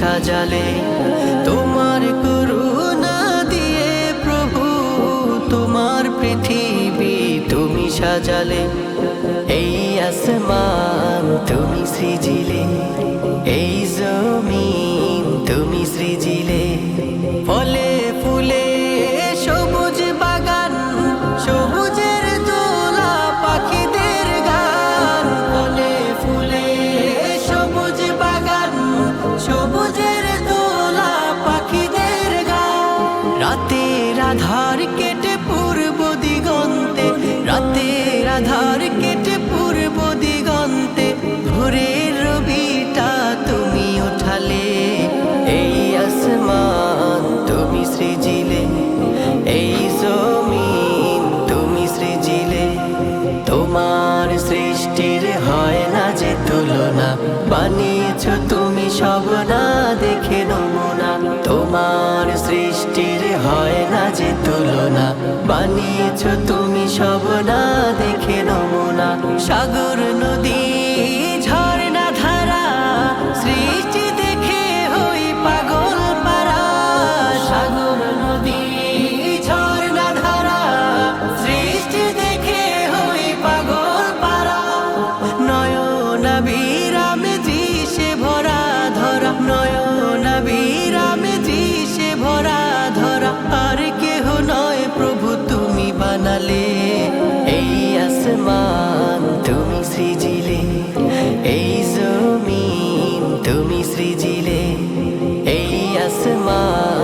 সাজালে। তোমার করুণা দিয়ে প্রভু তোমার পৃথিবী তুমি সাজালে। এই আসমান তুমি সৃজিলে এই রাতের আধার কেটে পূর্ব দিগন্তে, রাতের আধার কেটে পূর্ব দিগন্তে, ভোরের রবিটা তুমি উঠালে, এই আসমান তুমি সৃজিলে, এই জমিন তুমি সৃজিলে। তোমার সৃষ্টির হয় না যে তুলনা, বানিয়েছ তুমি সব সৃষ্টির হয় না যে তুলনা। বানিয়েছ তুমি সব না দেখে নমুনা। সাগর তুমি সৃজিলে এই জমিন তুমি সৃজিলে এই আসমান